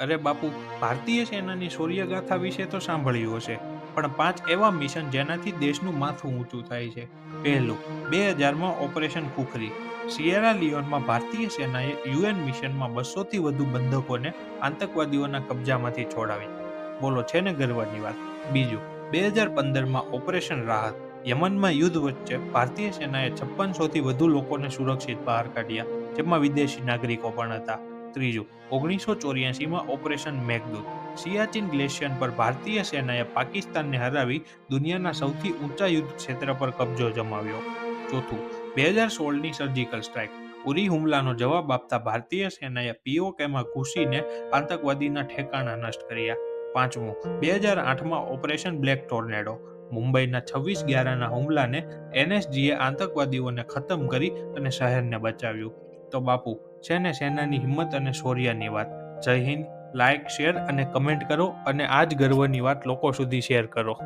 અરે બાપુ, ભારતીય સેનાની શૌર્યગાથા વિશે તો સાંભળ્યું હશે, પણ પાંચ એવા મિશન જેનાથી દેશનું માથું ઊંચું થાય છે. પહેલું, બે હજારમાં ઓપરેશન ખુખરી. સિયેરા લિયોનમાં ભારતીય સેનાએ યુએન મિશનમાં બસોથી વધુ બંધકોને આતંકવાદીઓના કબજામાંથી છોડાવી. બોલો, છે ને ગર્વની વાત? બીજું, બે હજાર પંદરમાં ઓપરેશન રાહત. યમનમાં યુદ્ધ વચ્ચે ભારતીય સેનાએ છપ્પનસોથી વધુ લોકોને સુરક્ષિત બહાર કાઢ્યા, જેમાં વિદેશી નાગરિકો પણ હતા. ત્રીજું ઓગણીસો ચોર્યાસીમાં ઓપરેશન મેઘદૂત સિયાચિન ગ્લેશિયર પર ભારતીય સેનાએ પાકિસ્તાનને હરાવી દુનિયાના સૌથી ઊંચા યુદ્ધ ક્ષેત્ર પર કબજો જમાવ્યો. ચોથું, બે હજાર સોળની સર્જિકલ સ્ટ્રાઇક ઉરી હુમલાનો જવાબ આપતા ભારતીય સેનાએ પીઓકેમાં ઘૂસીને આતંકવાદીના ઠેકાણા નષ્ટ કર્યા. પાંચમું, બે હજાર આઠમાં ઓપરેશન બ્લેક ટોર્નેડો. મુંબઈના છવ્વીસ ગ્યારાના હુમલાને એનએસજીએ આતંકવાદીઓને ખતમ કરી અને શહેરને બચાવ્યું. તો બાપુ, છે ને સેનાની હિંમત અને શૌર્યની વાત. જય હિન્દ. લાઇક શેર અને કમેન્ટ કરો અને આ જ ગર્વની વાત લોકો સુધી શેર કરો.